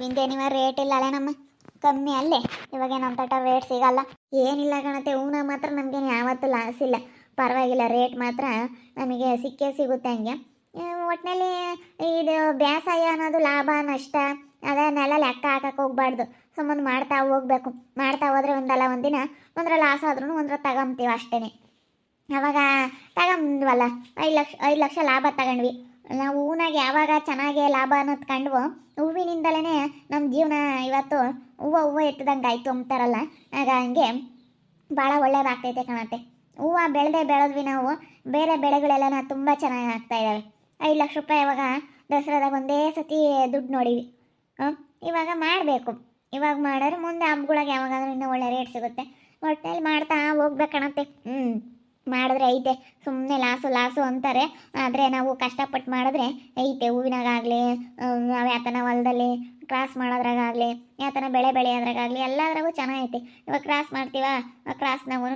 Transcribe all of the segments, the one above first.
ಹೂವಿಂದೇನಿವ rate ಇಲ್ಲ ಅಲ್ಲೇ ನಮ್ಮ ಕಮ್ಮಿ ಅಲ್ಲೇ. ಇವಾಗ ನಮ್ಮ ತಟ ರೇಟ್ ಸಿಗಲ್ಲ. ಏನಿಲ್ಲ ಕಣತೆ, ಹೂನ ಮಾತ್ರ ನಮಗೇನು ಯಾವತ್ತೂ ಲಾಸ್ ಇಲ್ಲ. ಪರವಾಗಿಲ್ಲ ರೇಟ್ ಮಾತ್ರ ನಮಗೆ ಸಿಕ್ಕೇ ಸಿಗುತ್ತೆ ಹಂಗೆ. ಒಟ್ಟಿನಲ್ಲಿ ಇದು ಬೇಸಾಯ ಅನ್ನೋದು ಲಾಭ, ನಷ್ಟ ಅದನ್ನೆಲ್ಲ ಲೆಕ್ಕ ಹಾಕಕ್ಕೆ ಹೋಗ್ಬಾರ್ದು. ಸುಮ್ಮನೆ ಮಾಡ್ತಾ ಹೋಗ್ಬೇಕು. ಮಾಡ್ತಾ ಹೋದ್ರೆ ಒಂದಲ್ಲ ಒಂದಿನ, ಒಂದರ ಲಾಸ್ ಆದ್ರೂ ಒಂದರ ತಗೊಂತೀವಿ ಅಷ್ಟೇ ಅವಾಗ ತಗೊಂಡ್ವಲ್ಲ ಐದು ಲಕ್ಷ ಐದು ಲಕ್ಷ ಲಾಭ ತಗೊಂಡ್ವಿ. ನಾವು ಹೂವಿನಾಗ ಯಾವಾಗ ಚೆನ್ನಾಗಿ ಲಾಭ ಅನ್ನೋದು ಕಂಡ್ವೋ ಹೂವಿನಿಂದಲೇ ನಮ್ಮ ಜೀವನ ಇವತ್ತು ಹೂವು ಹೂವು ಎತ್ತದಂಗೆ ಆಯಿತು ಅಂತಾರಲ್ಲ ಆಗ ಹಂಗೆ ಭಾಳ ಒಳ್ಳೇದಾಗ್ತೈತೆ ಕಾಣತ್ತೆ. ಹೂವು ಬೆಳೆದೇ ಬೆಳೆದ್ವಿ ನಾವು ಬೇರೆ ಬೆಳೆಗಳೆಲ್ಲ ತುಂಬ ಚೆನ್ನಾಗಿ ಆಗ್ತಾ ಇದ್ದಾವೆ ಐದು ಲಕ್ಷ ರೂಪಾಯಿ ಇವಾಗ ದಸರಾದಾಗ ಒಂದೇ ಸತಿ ದುಡ್ಡು ನೋಡಿವಿ. ಹಾಂ? ಇವಾಗ ಮಾಡಬೇಕು. ಇವಾಗ ಮಾಡಿದ್ರೆ ಮುಂದೆ ಹಬ್ಬಗಳಾಗ ಯಾವಾಗಾದ್ರೂ ಇನ್ನೂ ಒಳ್ಳೆ ರೇಟ್ ಸಿಗುತ್ತೆ. ಒಟ್ಟಲ್ಲಿ ಮಾಡ್ತಾ ಹೋಗ್ಬೇಕಣತ್ತೆ ಹ್ಞೂ ಮಾಡಿದ್ರೆ ಐತೆ. ಸುಮ್ಮನೆ ಲಾಸು ಲಾಸು ಅಂತಾರೆ. ಆದರೆ ನಾವು ಕಷ್ಟಪಟ್ಟು ಮಾಡಿದ್ರೆ ಐತೆ. ಹೂವಿನಾಗಾಗಲಿ ನಾವು ಯಾತನ ಹೊಲದಲ್ಲಿ ಕ್ರಾಸ್ ಮಾಡೋದ್ರಾಗಲಿ ಯಾತನ ಬೆಳೆ ಬೆಳೆಯೋದ್ರಾಗಲಿ ಎಲ್ಲದ್ರಾಗೂ ಚೆನ್ನಾಗೈತೆ. ಇವಾಗ ಕ್ರಾಸ್ ಮಾಡ್ತೀವ? ಆ ಕ್ರಾಸ್ನಾಗೂ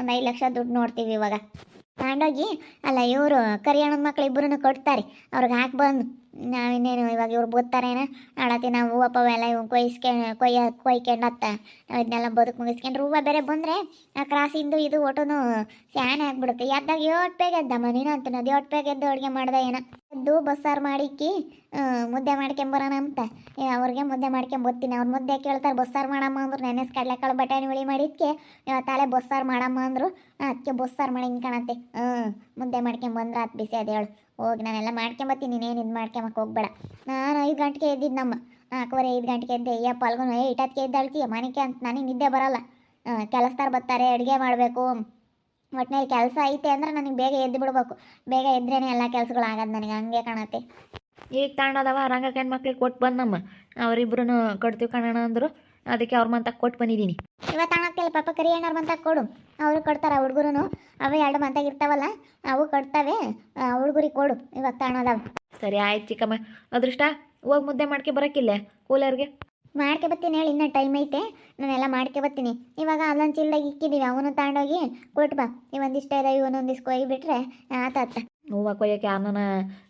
ಒಂದು ಐದು ಲಕ್ಷ ದುಡ್ಡು ನೋಡ್ತೀವಿ ಇವಾಗ. ತಗೊಂಡೋಗಿ ಅಲ್ಲ, ಇವರು ಕರಿಯಣ್ಣನ ಮಕ್ಳು ಇಬ್ಬರನ್ನು ಕೊಡ್ತಾರೆ. ಅವ್ರಿಗೆ ಹಾಕಿ ಬಂದು. ನಾವಿನ್ನೇನು, ಇವಾಗ ಇವ್ರು ಬೋದ್ತಾರೇನ ಆಡತಿ ನಾವು ಹೂವಪ್ಪ ಎಲ್ಲ ಇವ್ ಕೊಯ್ಸ್ಕೆ, ಕೊಯ್ಯ ಕೊಯ್ಕೊಂಡತ್ತ ಇದನ್ನೆಲ್ಲ ಬದುಕು ಮುಗಿಸ್ಕೊಂಡ್ರೆ ಹೂವ ಬೇರೆ ಬಂದರೆ ಆ ಕ್ರಾಸಿಂದು ಇದು ಒಟುನು ಸ್ಯಾನೆ ಆಗಿಬಿಡುತ್ತೆ. ಎದ್ದಾಗ ಏಟ್ ಬೇಗ ಎದ್ದಮ್ಮ ನೀನು ಅಂತ ಅದು ಏಟ್ ಬೇಗ ಎದ್ದು ಅಡುಗೆ ಮಾಡ್ದೆ ಏನೋ? ಎದ್ದು ಬಸ್ಸಾರು ಮಾಡಿಕ್ಕಿ ಮುದ್ದೆ ಮಾಡ್ಕೊಂಬರೋಣ ಅಂತ. ಅವ್ರಿಗೆ ಮುದ್ದೆ ಮಾಡ್ಕೊಂಬತ್ತೀನಿ ಅವ್ರು ಮುದ್ದೆ ಕೇಳ್ತಾರೆ, ಬಸ್ಸಾರು ಮಾಡಮ್ಮ ಅಂದ್ರು. ನೆನೆಸ್ ಕಡಲೆಕಾಳು ಬಟಾಣಿ ಹುಳಿ ಮಾಡಿದ್ಕೆ. ತಾಳೆ ಬಸ್ಸಾರು ಮಾಡಮ್ಮ ಅಂದರು. ಅದಕ್ಕೆ ಬಸ್ಸಾರು ಮಾಡಿ ಹಿಂಗೆ ಕಾಣತ್ತೆ. ಹ್ಞೂ ಮುದ್ದೆ ಮಾಡ್ಕೊಂಬಂದ್ರೆ ಅದು ಬಿಸಿ ಅದು ಹೇಳು. ಹೋಗಿ ನಾನೆಲ್ಲ ಮಾಡ್ಕೊಂಬತ್ತೀನಿ ನೀನೇನು ಇದು ಮಾಡ್ಕೊಂಬಕ್ಕೆ ಹೋಗ್ಬೇಡ. ನಾನು ಐದು ಗಂಟೆಗೆ ಎದ್ದಿದ್ದು ನಮ್ಮ. ನಾಲ್ಕೂವರೆ, ಐದು ಗಂಟೆಗೆ ಎದ್ದೆ. ಅಯ್ಯ ಪಾಲ್ಗೊಂಡು ಏ ಇಟ್ಟತ್ಕೆ ಎದ್ದಾಳ್ತೀಯ? ಮನೆಗೆ ಅಂತ. ನನಗೆ ನಿದ್ದೆ ಬರಲ್ಲ. ಕೆಲಸದಾರ ಬರ್ತಾರೆ ಅಡುಗೆ ಮಾಡಬೇಕು. ಒಟ್ಟಿನಲ್ಲಿ ಕೆಲಸ ಐತೆ ಅಂದ್ರೆ ನನಗೆ ಬೇಗ ಎದ್ದು ಬಿಡ್ಬೇಕು. ಬೇಗ ಎದ್ರೇನೆ ಎಲ್ಲ ಕೆಲಸಗಳು ಆಗೋದು ನನಗೆ ಹಂಗೆ ಕಾಣತ್ತೆ. ಈಗ ತಗೊಂಡದವ ರಂಗಕ್ಕ ಹೆಣ್ಮಕ್ಳಿಗೆ ಕೊಟ್ಟು ಬಂದಮ್ಮ ಅವರಿಬ್ರು ಕೊಡ್ತೀವಿ ಕಣೋಣ ಅಂದರು. ಅದಕ್ಕೆ ಅವ್ರ ಮಂತ ಕೊಟ್ಟು ಬಂದಿದ್ದೀನಿ ಇವತ್ತು ಹಣಕ್ಕೆಲ್ಲ ಪಾಪ ಕರಿ ಏನಾರು ಮಂತಾಗ ಕೊಡು. ಅವರು ಕೊಡ್ತಾರೆ ಹುಡುಗರು ಅವು ಎರಡು ಮಂತಾಗ ಇರ್ತಾವಲ್ಲ ಅವು ಕೊಡ್ತಾವೆ ಹುಡುಗರಿಗೆ ಕೊಡು. ಇವತ್ತು ಅಣ್ಣದವ ಸರಿ ಆಯ್ತು ಚಿಕ್ಕಮ್ಮ. ಅದೃಷ್ಟ ಹೋಗಿ ಮುದ್ದೆ ಮಾಡ್ಕೆ ಬರೋಕ್ಕಿಲ್ಲ ಕೂಲರ್ಗೆ? ಮಾಡ್ಕೆ ಬರ್ತೀನಿ ಹೇಳಿ ಇನ್ನೂ ಟೈಮ್ ಐತೆ. ನಾನೆಲ್ಲ ಮಾಡ್ಕೆ ಬರ್ತೀನಿ. ಇವಾಗ ಅಲ್ಲೊಂದು ಚಿಲ್ಲಾಗಿ ಇಕ್ಕಿದ್ದೀವಿ ಅವನು ತಗೊಂಡೋಗಿ ಕೊಟ್ಟು ಬಾ. ಇವೊಂದಿಷ್ಟು ಇದಾವೆ ಇವನೊಂದಿಷ್ಟು ಕೊಯ್ದು ಆತ ಆತಾತ ಹೂವು ಕೊಯ್ಯೋಕೆ ಅನ್ನನ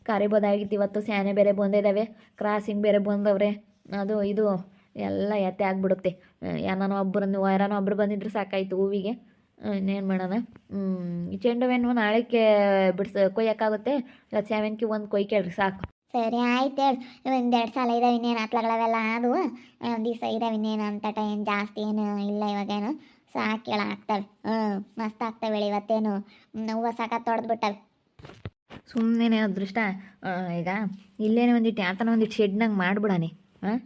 ಕರಿಬೋದಾಗಿತ್ತು ಇವತ್ತು ಸ್ಯಾನೆ ಬೇರೆ ಬಂದಿದ್ದಾವೆ ಕ್ರಾಸಿಂಗ್ ಬೇರೆ ಬಂದವ್ರೆ. ಅದು, ಇದು, ಎಲ್ಲ ಎತ್ತೆ ಆಗಿಬಿಡುತ್ತೆ. ಯಾರನ್ನ ಒಬ್ಬರನ್ನು ಯಾರಾನೋ ಒಬ್ರು ಬಂದಿದ್ರೆ ಸಾಕಾಯ್ತು ಹೂವಿಗೆ. ಇನ್ನೇನು ಮಾಡೋಣ? ಚೆಂಡು ಹೂವೇನು ನಾಳೆಗೆ ಬಿಡ್ಸ ಕೊಯ್ಯೋಕ್ಕಾಗುತ್ತೆ ಇವತ್ತು ಸೇವಂತಿಗೆ ಒಂದು ಕೊಯ್ಕೇಳ್ರಿ, ಸಾಕು. ಸರಿ ಆಯ್ತು ಹೇಳಿ. ಒಂದು ಎರಡು ಸಲ ಇದಾವೆ ಇನ್ನೇನು ಹತ್ಲಗಳವೆಲ್ಲ ಅದು ಒಂದು ದಿವಸ ಇದಾವೆ ಇನ್ನೇನು ಅಂತ ಟೈಮ್ ಜಾಸ್ತಿ ಏನು ಇಲ್ಲ ಇವಾಗೇನು. ಸಾಕೇಳ ಆಗ್ತವೆ ಹ್ಞೂ ಮಸ್ತ್ ಆಗ್ತವೆ ಇವತ್ತೇನು. ಹೂವು ಸಾಕ ತೊಡೆದ್ಬಿಟ್ಟವೆ ಸುಮ್ಮನೆ ಅದೃಷ್ಟ. ಈಗ ಇಲ್ಲೇನೆ ಒಂದಿಟ್ಟು ಯಾತನ ಒಂದಿಟ್ಟು ಶೆಡ್ನಂಗೆ ಮಾಡ್ಬಿಡಾನೆ. ಹಾಂ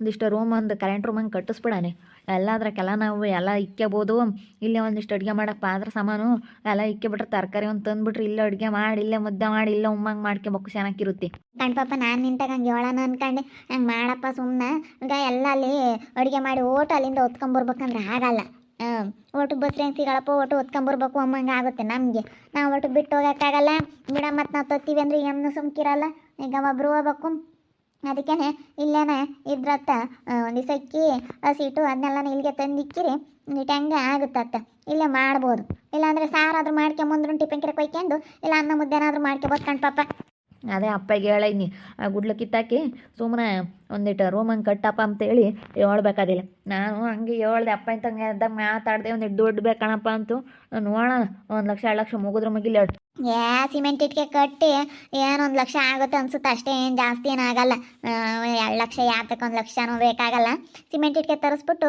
ಒಂದಿಷ್ಟು ರೂಮ್ ಒಂದು ಕರೆಂಟ್ ರೂಮ್ ಹಂಗೆ ಕಟ್ಟಿಸ್ಬಿಡಾನೆ. ಎಲ್ಲದ್ರಕ್ಕೆಲ್ಲ ನಾವು ಎಲ್ಲ ಇಕ್ಕೋಬೋದು ಇಲ್ಲೇ ಒಂದಿಷ್ಟು ಅಡುಗೆ ಮಾಡೋಕೆ ಪಾತ್ರ ಸಾಮಾನು ಎಲ್ಲ ಇಕ್ಕಿಬಿಟ್ರೆ ತರಕಾರಿ ಒಂದು ತಂದುಬಿಟ್ರೆ ಇಲ್ಲೇ ಅಡುಗೆ ಮಾಡಿ, ಇಲ್ಲೇ ಮುದ್ದೆ ಮಾಡಿ, ಇಲ್ಲೇ ಉಮ್ಮಂಗೆ ಮಾಡ್ಕೊಬೇಕು ಚೆನ್ನಾಗಿರುತ್ತೆ ಕಣ್ಪಾಪ ನಾನು ನಿಂತಾಗ ಹಂಗೆ ಹೇಳೋಣ ಅನ್ಕಂಡೆ. ಹಂಗೆ ಮಾಡಪ್ಪ ಸುಮ್ಮನೆ ಈಗ ಎಲ್ಲ ಅಲ್ಲಿ ಅಡುಗೆ ಮಾಡಿ ಓಟು ಅಲ್ಲಿಂದ ಹೊತ್ಕೊಂಬರ್ಬೇಕಂದ್ರೆ ಆಗಲ್ಲ. ಹಾಂ, ಒಟ್ಟು ಬಸ್ ಹೆಂಗೆ ಸಿಗಳಪ್ಪ ಒಟ್ಟು ಹೊತ್ಕೊಂಬರ್ಬೇಕು ಅಮ್ಮಂಗೆ ಆಗುತ್ತೆ ನಮಗೆ. ನಾವು ಒಟ್ಟು ಬಿಟ್ಟು ಹೋಗೋಕ್ಕಾಗಲ್ಲ. ಮೇಡಮ್ ಮತ್ತು ನಾವು ತತ್ತೀವಿ ಅಂದ್ರೆ ಏನು ಸುಮ್ಕಿರಲ್ಲ. ಈಗ ಒಬ್ಬರು ಹೋಗ್ಬೇಕು. ಅದಕ್ಕೇ ಇಲ್ಲೇನ ಇದ್ರತ್ತ ಒಂದು ಇಕ್ಕಿ ಹಸಿಟ್ಟು ಅದನ್ನೆಲ್ಲ ಇಲ್ಲಿಗೆ ತಂದಿಕ್ಕಿರಿ ಹಂಗೆ ಆಗುತ್ತತ್ತ. ಇಲ್ಲೇ ಮಾಡ್ಬೋದು. ಇಲ್ಲಾಂದ್ರೆ ಸಾರಾದ್ರೂ ಮಾಡ್ಕೊಂಬಂದ್ರು ಟಿಫಿನ್ ಕಿರ ಕೊಯ್ಕೊಂಡು ಇಲ್ಲ ಅನ್ನ ಮುದ್ದೆನಾದ್ರೂ ಮಾಡ್ಕೊಬೋದು ಕಣ್ಪಾಪ ಅದೇ ಅಪ್ಪಗೆ ಹೇಳೀನಿ, ಆ, ಗುಡ್ಲು ಕಿತ್ತಾಕಿ ಸುಮ್ಮನೆ ಒಂದಿಟ್ಟು ರೂಮ್ ಹಂಗೆ ಕಟ್ಟಪ್ಪ ಅಂತೇಳಿ ಹೇಳ್ಬೇಕಾದಿಲ್ಲ. ನಾನು ಹಂಗೆ ಹೇಳ್ದೆ, ಅಪ್ಪ ಇಂತಂಗೆ ಮಾತಾಡ್ದೆ ಮಾತಾಡಿದೆ ಒಂದಿಟ್ಟು ದುಡ್ಡು ಬೇಕಣಪ್ಪ ಅಂತೂ. ನೋಡೋಣ, ಒಂದು ಲಕ್ಷ, ಎರಡು ಲಕ್ಷ ಮುಗಿದ್ರೆ ಮುಗಿಲ್ಲ ಏ ಸಿಮೆಂಟ್ ಇಟ್ಕೆ ಕಟ್ಟಿ ಏನೊಂದು ಲಕ್ಷ ಆಗುತ್ತೆ ಅನ್ಸುತ್ತೆ ಅಷ್ಟೇ, ಏನು ಜಾಸ್ತಿ ಏನಾಗಲ್ಲ ಎರಡು ಲಕ್ಷ ಯಾತಕ್ಕೆ ಒಂದು ಲಕ್ಷನೂ ಬೇಕಾಗಲ್ಲ. ಸಿಮೆಂಟ್ ಇಟ್ಕೆ ತರಿಸ್ಬಿಟ್ಟು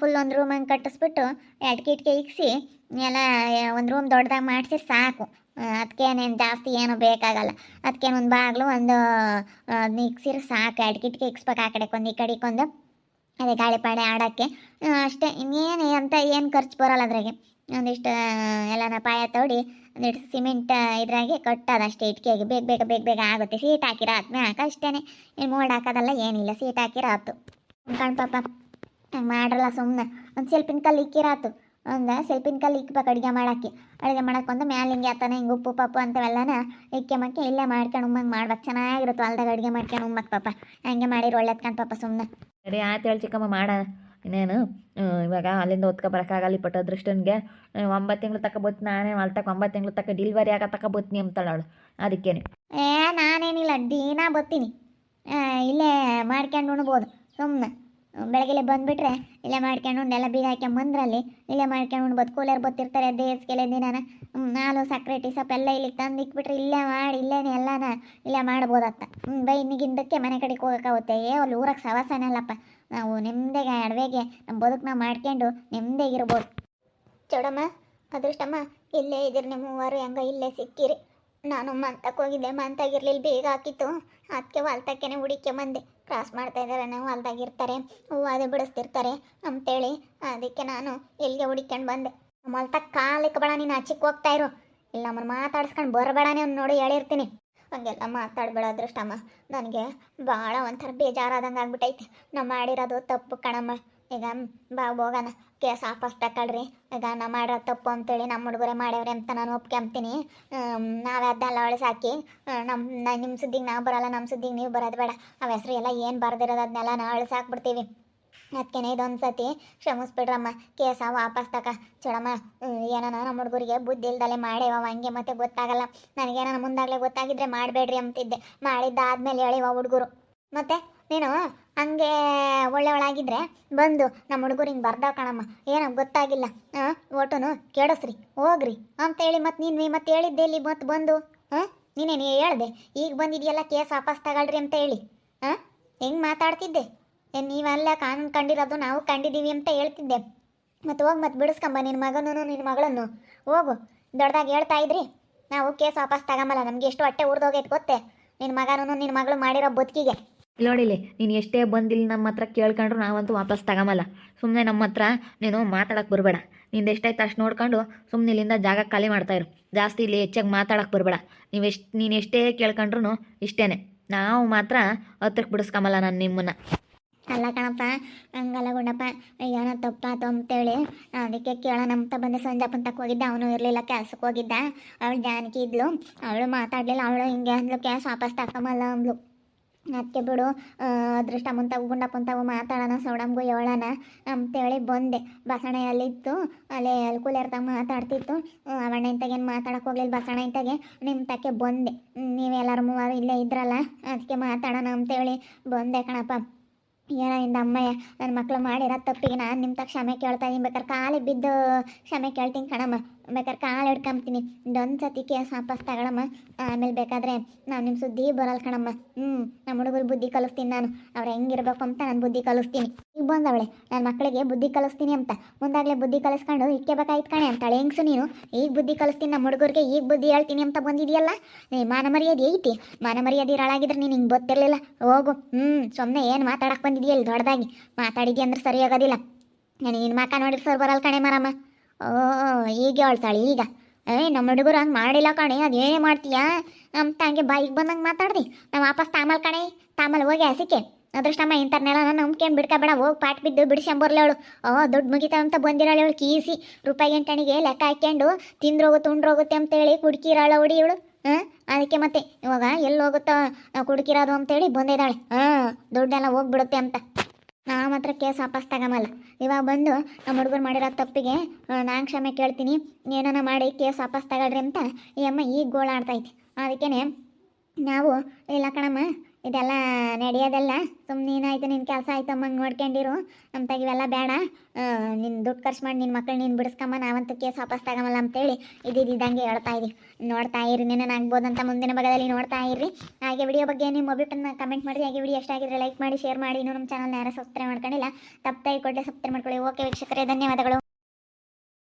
ಫುಲ್ ಒಂದು ರೂಮ್ ಹಂಗೆ ಕಟ್ಟಿಸ್ಬಿಟ್ಟು ಎರಡು ಇಟ್ಕೆ ಇಕ್ಸಿ, ಎಲ್ಲ ಒಂದು ರೂಮ್ ದೊಡ್ಡದಾಗಿ ಮಾಡಿಸಿ ಸಾಕು. ಅದಕ್ಕೇನೇನು ಜಾಸ್ತಿ ಏನು ಬೇಕಾಗಲ್ಲ. ಅದಕ್ಕೇನು ಒಂದು ಬಾಗಿಲು, ಒಂದು ಇಕ್ಸಿದ್ರೆ ಸಾಕು. ಎರಡು ಕಿಟ್ಕೆ ಇಕ್ಸ್ಬೇಕು ಆ ಒಂದು ಈ ಕಡೆಗೆ ಒಂದು ಅದೇ ಗಾಳಿ ಪಾಡೆ ಆಡೋಕ್ಕೆ. ಅಷ್ಟೇ, ಇನ್ನೇನು ಅಂತ ಏನು ಖರ್ಚು ಬರೋಲ್ಲ ಅದ್ರಾಗೆ. ಒಂದಿಷ್ಟು ಎಲ್ಲನ ಪಾಯ ತೋಡಿ, ಒಂದಿಷ್ಟು ಸಿಮೆಂಟ್ ಇದ್ರಾಗೆ ಕಟ್ಟದಷ್ಟೇ ಇಟ್ಕೆಗೆ. ಬೇಗ ಬೇಗ ಬೇಗ ಬೇಗ ಆಗುತ್ತೆ. ಸೀಟ್ ಹಾಕಿರ ಆದ್ಮೇಲೆ ಅಷ್ಟೇನೆ. ಏನು ಮೋಲ್ಡ್ ಹಾಕೋದಲ್ಲ ಏನಿಲ್ಲ. ಸೀಟ್ ಹಾಕಿರ ಆತು. ಕಣ್ಪಾಪ ಹಂಗೆ ಮಾಡ್ರಲ್ಲ ಸುಮ್ಮನೆ ಒಂದು ಸೆಲ್ಪಿನ ಕಲ್ಲು ಇಕ್ಕಿರಾತು ಒಂದು ಸೆಲ್ಪಿನ ಕಲ್ಲು ಇಕ್ಬೇಕು ಅಡುಗೆ ಮಾಡೋಕ್ಕೆ. ಅಡುಗೆ ಮಾಡೋಕೆ ಒಂದು ಮ್ಯಾಲೆ ಹಿಂಗೆ ಆತನ ಹಿಂಗೆ ಉಪ್ಪು, ಪಪ್ಪು ಅಂತವೆಲ್ಲನ ಇಕ್ಕೆ ಮಕ್ಕೆ ಇಲ್ಲೇ ಮಾಡ್ಕೊಂಡು ಉಮ್ಮಂಗೆ ಮಾಡ್ಬೇಕು. ಚೆನ್ನಾಗಿರುತ್ತೆ ಹೊಲ್ದಾಗ ಅಡುಗೆ ಮಾಡ್ಕೊಂಡು ಉಮ್ಮಕ್ಕೆ ಪಾಪ. ಹಂಗೆ ಮಾಡಿರೋ ಕಣ್ ಪಾಪ ಸುಮ್ಮನೆ ಸರಿ ಆಯ್ತು ಹೇಳಿ ಚಿಕ್ಕಮ್ಮ ಮಾಡೋಣ ಇನ್ನೇನು ಇವಾಗ ಅಲ್ಲಿಂದ ಓದ್ಕೊ ಬರೋಕ್ಕಾಗಲ್ಲ ಈ ಪಟ್ಟದೃಷ್ಟನಿಗೆ ಒಂಬತ್ತು ತಿಂಗಳು ತಕ ಬತ್ತು ನಾನೇ ಹೊಲ್ತಕ್ಕೆ ಒಂಬತ್ತು ತಿಂಗಳು ತಕ ಡಿಲ್ವರಿ ಆಗ ತಕ ಬತ್ನಿ ಅಂತಾಳೆ ಅವಳು. ಅದಕ್ಕೇನೆ. ಏ, ನಾನೇನಿಲ್ಲ, ದಿನ ಬರ್ತೀನಿ ಇಲ್ಲೇ ಮಾಡ್ಕೊಂಡು ಉಣ್ಬೋದು ಸುಮ್ಮನೆ ಬೆಳಗ್ಗೆ ಬಂದುಬಿಟ್ರೆ ಇಲ್ಲೇ ಮಾಡ್ಕೊಂಡು ಎಲ್ಲ ಬೀಗ ಹಾಕ್ಯಂಬಂದ್ರಲ್ಲಿ ಇಲ್ಲೇ ಮಾಡ್ಕೊಂಡು ಉಣ್ಬೋದು. ಬದು ಕೂಲರ್ ಬತ್ತಿರ್ತಾರೆ ದೇಸ್ಗೆಲೆ ದಿನಾನ. ಹಾಲು ಸಕ್ಕರೆ ಟೀ ಸೊಪ್ಪು ಎಲ್ಲ ಇಲ್ಲಿ ತಂದು ಇಕ್ಬಿಟ್ರೆ ಇಲ್ಲೇ ಮಾಡಿ, ಇಲ್ಲೇನೆ ಎಲ್ಲನ ಇಲ್ಲೇ ಮಾಡ್ಬೋದತ್ತ. ಹ್ಞೂ ಇನ್ನಿಗಿಂದಕ್ಕೆ ಮನೆ ಕಡೆಗೆ ಹೋಗೋಕ್ಕಾಗುತ್ತೆ. ಏ, ಅಲ್ಲಿ ಊರಕ್ಕೆ ಸವಾಸನೇ ಅಲ್ಲಪ್ಪ. ನಾವು ನೆಮ್ಮದಿಗೆ ಅಡವೆಗೆ ನಮ್ಮ ಬದುಕನ್ನ ಮಾಡ್ಕೊಂಡು ನೆಮ್ಮದಿಯಾಗಿರ್ಬೋದು ಚೌಡಮ್ಮ, ಅದೃಷ್ಟಮ್ಮ, ಇಲ್ಲೇ ಇದ್ರೆ ನಿಮ್ಮ ಮೂವರು, ಹೆಂಗ ಇಲ್ಲೇ ಸಿಕ್ಕಿರಿ. ನಾನು ಮಂತಕ್ಕೆ ಹೋಗಿದ್ದೆ, ಮಂತಾಗಿರ್ಲಿಲ್ಲ, ಬೇಗ ಹಾಕಿತ್ತು. ಅದಕ್ಕೆ ಹೊಲ್ತಕ್ಕೇನೆ ಹುಡಿಕೆ ಬಂದೆ. ಕ್ರಾಸ್ ಮಾಡ್ತಾ ಇದ್ದಾರೆ, ನಾವು ಹೊಲ್ದಾಗಿರ್ತಾರೆ ಅದು ಬಿಡಿಸ್ತಿರ್ತಾರೆ ಅಂತೇಳಿ ಅದಕ್ಕೆ ನಾನು ಎಲ್ಲಿಗೆ ಹುಡಿಕೊಂಡು ಬಂದೆ. ನಮ್ಮ ಹೊಲ್ತಕ್ಕೆ ಕಾಲಿಕ್ಕೆ ಬೇಡ, ನೀನು ಹಚ್ಚಿಕ್ ಹೋಗ್ತಾ ಇರು. ಇಲ್ಲ ನಮ್ಮನ್ನು ಮಾತಾಡ್ಸ್ಕೊಂಡು ಬರಬೇಡನೇ ಅವ್ನು ನೋಡಿ ಹೇಳಿರ್ತೀನಿ. ಹಂಗೆಲ್ಲ ಮಾತಾಡ್ಬೇಡ ಅದೃಷ್ಟಮ್ಮ. ನನಗೆ ಭಾಳ ಒಂಥರ ಬೇಜಾರಾದಂಗೆ ಆಗ್ಬಿಟ್ಟೈತೆ. ನಾವು ಮಾಡಿರೋದು ತಪ್ಪು ಕಣಮ್ಮ. ಈಗ ಬಾ ಹೋಗೋಣ. ಕೇಸ್ ವಾಪಸ್ ತಕೊಳ್ರಿ. ಈಗ ನಾ ಮಾಡಿರೋ ತಪ್ಪು ಅಂತೇಳಿ ನಮ್ಮ ಹುಡುಗರೇ ಮಾಡ್ಯವ್ರಿ ಅಂತ ನಾನು ಒಪ್ಕೊಂತೀನಿ ನಾವೇ ಅದನ್ನೆಲ್ಲ ಅಳಿಸಾಕಿ ನಮ್ಮ ನಿಮ್ಮ ಸುದ್ದಿಗೆ ನಾವು ಬರಲ್ಲ ನಮ್ಮ ಸುದ್ದಿಗೆ ನೀವು ಬರೋದು ಬೇಡ. ಅವ ಹೆಸ್ರು ಎಲ್ಲ ಏನು ಬರ್ದಿರೋದು ಅದನ್ನೆಲ್ಲ ನಾವು ಅಳಿಸಾಕ್ಬಿಡ್ತೀವಿ. ಅದಕ್ಕೇನೆ ಇದೊಂದು ಸತಿ ಕ್ಷಮಿಸ್ಬಿಡ್ರಮ್ಮ, ಕೇಸ ವಾಪಸ್ ತಕ. ಚಳಮ್ಮ ಏನಾನ ನಮ್ಮ ಹುಡುಗರಿಗೆ ಬುದ್ಧಿ ಇಲ್ದಲೆ ಮಾಡೇವ ಹಂಗೆ ಮತ್ತೆ ಗೊತ್ತಾಗಲ್ಲ. ನನಗೇನಾನ ಮುಂದಾಗಲೇ ಗೊತ್ತಾಗಿದ್ರೆ ಮಾಡಬೇಡ್ರಿ ಅಂತಿದ್ದೆ. ಮಾಡಿದ್ದಾದ್ಮೇಲೆ ಹೇಳಿವ ಹುಡುಗರು. ಮತ್ತೆ ನೀನು ಹಂಗೆ ಒಳ್ಳೆಯವಳಾಗಿದ್ರೆ ಬಂದು ನಮ್ಮ ಹುಡುಗರು ಹಿಂಗೆ ಬರ್ದಾವ ಕಣಮ್ಮ. ಏನೋ ಗೊತ್ತಾಗಿಲ್ಲ. ಹಾಂ ಓಟುನು ಕೆಡಸ್ರಿ ಹೋಗ್ರಿ ಅಂತೇಳಿ ಮತ್ತೆ ನೀನು ಮತ್ತೆ ಹೇಳಿದ್ದೆ ಇಲ್ಲಿ ಮತ್ತೆ ಬಂದು. ಹಾಂ ನೀನೇನು ಹೇಳ್ದೆ? ಈಗ ಬಂದಿದೆಯಲ್ಲ ಕೇಸ್ ವಾಪಸ್ ತಗೊಳ್ರಿ ಅಂತ ಹೇಳಿ ಹಾಂ ಹೆಂಗೆ ಮಾತಾಡ್ತಿದ್ದೆ? ನೀವೆಲ್ಲ ಕಾನೂನು ಕಂಡಿರೋದು ನಾವು ಕಂಡಿದ್ದೀವಿ ಅಂತ ಹೇಳ್ತಿದ್ದೆ. ಮತ್ತು ಹೋಗಿ ಮತ್ತೆ ಬಿಡಿಸ್ಕೊಂಬ ನಿನ್ನ ಮಗನೂ ನಿನ್ನ ಮಗಳನ್ನು. ಹೋಗು, ದೊಡ್ಡದಾಗಿ ಹೇಳ್ತಾ ಇದ್ರಿ. ನಾವು ಕೇಸ್ ವಾಪಸ್ ತಗೊಂಬಲ್ಲ, ನಮಗೆ ಎಷ್ಟು ಹೊಟ್ಟೆ ಉರ್ದೋಗೈತೆ ಗೊತ್ತೆ. ನಿನ್ನ ಮಗನೂ ನಿನ್ನ ಮಗಳು ಮಾಡಿರೋ ಬದುಕಿಗೆ. ನೋಡಿಲಿ, ನೀನು ಎಷ್ಟೇ ಬಂದಿಲ್ಲ ನಮ್ಮ ಹತ್ರ ಕೇಳ್ಕೊಂಡ್ರು ನಾವಂತೂ ವಾಪಸ್ ತಗೊಂಬಲ್ಲ. ಸುಮ್ಮನೆ ನಮ್ಮ ಹತ್ರ ನೀನು ಮಾತಾಡಕ್ಕೆ ಬರಬೇಡ. ನಿಂದು ಎಷ್ಟಾಯ್ತು ಅಷ್ಟು ನೋಡ್ಕೊಂಡು ಸುಮ್ಮನೆ ಇಲ್ಲಿಂದ ಜಾಗ ಖಾಲಿ ಮಾಡ್ತಾ ಇರು. ಜಾಸ್ತಿ ಇಲ್ಲಿ ಹೆಚ್ಚಾಗಿ ಮಾತಾಡಕ್ಕೆ ಬರಬೇಡ. ನೀವು ಎಷ್ಟು, ನೀನು ಎಷ್ಟೇ ಕೇಳ್ಕೊಂಡ್ರು ಇಷ್ಟೇ ನಾವು ಮಾತ್ರ ಹತ್ರಕ್ಕೆ ಬಿಡಿಸ್ಕೊಂಬಲ್ಲ ನಾನು ನಿಮ್ಮನ್ನು. ಅಲ್ಲ ಕಣಪ್ಪ, ಹಂಗಲ್ಲ ಗುಂಡಪ್ಪ. ಏನೋ ತಪ್ಪಾತು ಅಂತೇಳಿ ಅದಕ್ಕೆ ಕೇಳೋಣ ಅಂತ ಬಂದೆ. ಸಂಜಾಪಂತಕ್ಕೆ ಹೋಗಿದ್ದ. ಅವನು ಇರಲಿಲ್ಲ ಕೆಲ್ಸಕ್ಕೆ ಹೋಗಿದ್ದ. ಅವಳು ಜಾನಕಿ ಇದ್ಲು. ಅವಳು ಮಾತಾಡಲಿಲ್ಲ. ಅವಳು ಹಿಂಗೆ ಅಂದ್ಲು, ಕ್ಯಾಶ್ ವಾಪಸ್ ತಕೊಂಬಲ್ಲ ಅಂದ್ಲು. ಅದಕ್ಕೆ ಬಿಡು ಅದೃಷ್ಟ ಮುಂತಾವು ಗುಂಡಪ್ಪಂತಾವು ಮಾತಾಡೋಣ, ಸೌಡಮ್ಗೂ ಹೇಳೋಣ ಅಂತೇಳಿ ಬಂದೆ. ಬಸಣ ಎಲ್ಲಿತ್ತು ಅಲ್ಲೇ ಅಲ್ಲಿ ಕೂಲಿಯರ್ತಾಗ ಮಾತಾಡ್ತಿತ್ತು ಅವಣ್ಣ ಇಂತಾಗೇನು ಮಾತಾಡಕ್ಕೆ ಹೋಗ್ಲಿಲ್ಲ. ಬಸಣ ಇಂತಾಗೆ ನಿಮ್ಮ ತಕ್ಕೆ ಬಂದೆ. ನೀವೆಲ್ಲರೂ ಮೂವರು ಇಲ್ಲೇ ಇದ್ರಲ್ಲ, ಅದಕ್ಕೆ ಮಾತಾಡೋಣ ಅಂತೇಳಿ ಬಂದೆ ಕಣಪ್ಪ. ಏನೋ ಇಂದ ಅಮ್ಮಯ್ಯ ನನ್ನ ಮಕ್ಕಳು ಮಾಡಿರೋ ತಪ್ಪಿಗೆ ನಾನು ನಿಮ್ಮ ಕ್ಷಮೆ ಕೇಳ್ತಾ ಇದ್ದೀನಿ ಬೇಕಾದ್ರೆ ಕಾಲಿಗೆ ಬಿದ್ದು ಕ್ಷಮೆ ಕೇಳ್ತೀನಿ ಕಣಮ್ಮ. ಬೇಕಾದ್ರೆ ಕಾಲು ಹಿಡ್ಕೊಂಬ್ತೀನಿ ಇದೊಂದು ಸತಿ ಕೇಸ್ ವಾಪಸ್ ತಗೊಳಮ್ಮ. ಆಮೇಲೆ ಬೇಕಾದ್ರೆ ನಾನು ನಿಮ್ಮ ಸುದ್ದಿ ಬರಲ್ಲ ಕಣಮ್ಮ. ಹ್ಞೂ ನಮ್ಮ ಹುಡುಗರು ಬುದ್ಧಿ ಕಲಿಸ್ತೀನಿ ನಾನು. ಅವ್ರು ಹೆಂಗಿರ್ಬೇಕು ಅಂತ ನಾನು ಬುದ್ಧಿ ಕಲಿಸ್ತೀನಿ. ಈಗ ಬಂದವಳೆ ನನ್ನ ಮಕ್ಕಳಿಗೆ ಬುದ್ಧಿ ಕಲಿಸ್ತೀನಿ ಅಂತ. ಮುಂದಾಗಲೇ ಬುದ್ಧಿ ಕಲಿಸ್ಕೊಂಡು ಇಕ್ಕೆಬೇಕಾಯ್ತು ಕಣೆ ಅಂತಾಳೆ ಹೆಂಗ್ಸು ನೀನು? ಈಗ ಬುದ್ಧಿ ಕಲಿಸ್ತೀನಿ ನಮ್ಮ ಹುಡುಗರಿಗೆ, ಈಗ ಬುದ್ಧಿ ಹೇಳ್ತೀನಿ ಅಂತ ಬಂದಿದೆಯಲ್ಲ? ನೀ ಮಾನ ಮರ್ಯಾದೆ ಐತಿ. ಮಾನ ಮರ್ಯಾದೆ ಇರಳಾಗಿದ್ರೆ ನೀನು ಹಿಂಗೆ ಗೊತ್ತಿರಲಿಲ್ಲ. ಹೋಗು. ಹ್ಞೂ ಸುಮ್ಮನೆ ಏನು ಮಾತಾಡಕ್ಕೆ ಬಂದಿದೆಯಲ್ಲ ದೊಡ್ಡದಾಗಿ ಮಾತಾಡಿದ್ಯಾ ಅಂದ್ರೆ ಸರಿ ಆಗೋದಿಲ್ಲ. ನಾನು ನಿನ್ನ ನೋಡಿದ್ರೆ ಸರ್ ಬರಲ್ಲ ಕಣೆ ಮರಮ್ಮ. ಓ ಈಗ ಹೇಳ್ತಾಳೆ. ಈಗ, ಏ, ನಮ್ಮ ಹುಡುಗರು ಹಂಗೆ ಮಾಡಿಲ್ಲ ಕಣೆ ಅದೇನೇ ಮಾಡ್ತೀಯಾ? ನಮ್ಮ ಹಂಗೆ ಬೈಕ್ ಬಂದಂಗೆ ಮಾತಾಡ್ದಿ. ನಾವು ವಾಪಸ್ ತಾಮಲ್ ಕಣೆ, ತಾಮಲ್ ಹೋಗಿ ಹಸಿಕೆ. ಅದೃಷ್ಟಮ್ಮ ಇಂಥರ್ನೆಲ್ಲ ನಾನು ನಂಬ್ಕೊಂಡು ಬಿಡ್ಕಬೇಡ, ಹೋಗಿ ಪಾಟ್ ಬಿದ್ದು ಬಿಡಿಸ್ಕೊಂಬರ್ಲಿ ಅವಳು. ಓ, ದುಡ್ಡು ಮುಗಿತಾವ ಅಂತ ಬಂದಿರೋಳು ಕೀಸಿ. ರೂಪಾಯಿ ಗಂಟಣಿಗೆ ಲೆಕ್ಕ ಹಾಕ್ಕೊಂಡು ತಿಂದ್ರೋಗುತ್ತೆ ಉಂಡ್ರೋಗುತ್ತೆ ಅಂತೇಳಿ ಕುಡ್ಕಿರಾಳ ಹುಡಿ ಇವಳು. ಹಾಂ, ಅದಕ್ಕೆ ಮತ್ತೆ ಇವಾಗ ಎಲ್ಲಿ ಹೋಗುತ್ತೋ, ಕುಡ್ಕಿರೋದು ಅಂತೇಳಿ ಬಂದಿದ್ದಾಳೆ ಹಾಂ ದುಡ್ಡೆಲ್ಲ ಹೋಗ್ಬಿಡುತ್ತೆ ಅಂತ. ನಾ ಮಾತ್ರ ಕೇಸ್ ವಾಪಸ್ ತಗೊಂಬಲ್ಲ ಇವಾಗ ಬಂದು ನಮ್ಮ ಹುಡುಗರು ಮಾಡಿರೋ ತಪ್ಪಿಗೆ ನಾನು ಕ್ಷಮೆ ಕೇಳ್ತೀನಿ. ಏನಾನ ಮಾಡಿ ಕೇಸ್ ವಾಪಸ್ ತಗೊಳ್ರಿ ಅಂತ ಈ ಅಮ್ಮ ಈಗ ಗೋಳಾಡ್ತೈತಿ ಅದಕ್ಕೇ ನಾವು, ಇಲ್ಲ ಕಣಮ್ಮ ಇದೆಲ್ಲ ನಡೆಯೋದಲ್ಲ. ಸುಮ್ಮನೆ ಏನಾಯ್ತು ನಿನ್ನ ಕೆಲಸ ಆಯ್ತು ಅಮ್ಮಂಗೆ ನೋಡ್ಕೊಂಡಿರು. ನಮ್ಮ ಇವೆಲ್ಲ ಬೇಡ. ನಿನ್ನ ದುಡ್ಡು ಖರ್ಚು ಮಾಡಿ ನಿನ್ನ ಮಕ್ಕಳು ನೀನು ಬಿಡಿಸ್ಕಮ್ಮ, ನಾವಂತೂ ಕೇಸ್ ವಾಪಸ್ ಅಂತ ಅಂತೇಳಿ ಇದ್ದಿದ್ದಂಗೆ ಹೇಳ್ತಾ ಇದ್ದೀವಿ ನೋಡ್ತಾ ಇರಿ ಅಂತ ಮುಂದಿನ ಭಾಗದಲ್ಲಿ ನೋಡ್ತಾ ಇರ್ರಿ. ಹಾಗೆ ವಿಡಿಯೋ ಬಗ್ಗೆ ನಿಮ್ಮ ಅಭಿಪ್ರಾಯನ ಕಮೆಂಟ್ ಮಾಡಿ ಹಾಗೆ ವಿಡಿಯೋ ಎಷ್ಟಾಗಿದ್ರೆ ಲೈಕ್ ಮಾಡಿ ಶೇರ್ ಮಾಡಿ. ಇನ್ನೂ ನಮ್ಮ ಚಾನಲ್ನ ಯಾರು ಸಬ್ಸ್ಕ್ರೈಬ್ ಮಾಡ್ಕೊಂಡಿಲ್ಲ ತಪ್ಪಾಗಿ ಕೊಟ್ಟೆ ಸಬ್ಸ್ಕ್ರೈಬ್ ಮಾಡ್ಕೊಳ್ಳಿ. ಓಕೆ ವೀಕ್ಷಕರೇ, ಧನ್ಯವಾದಗಳು.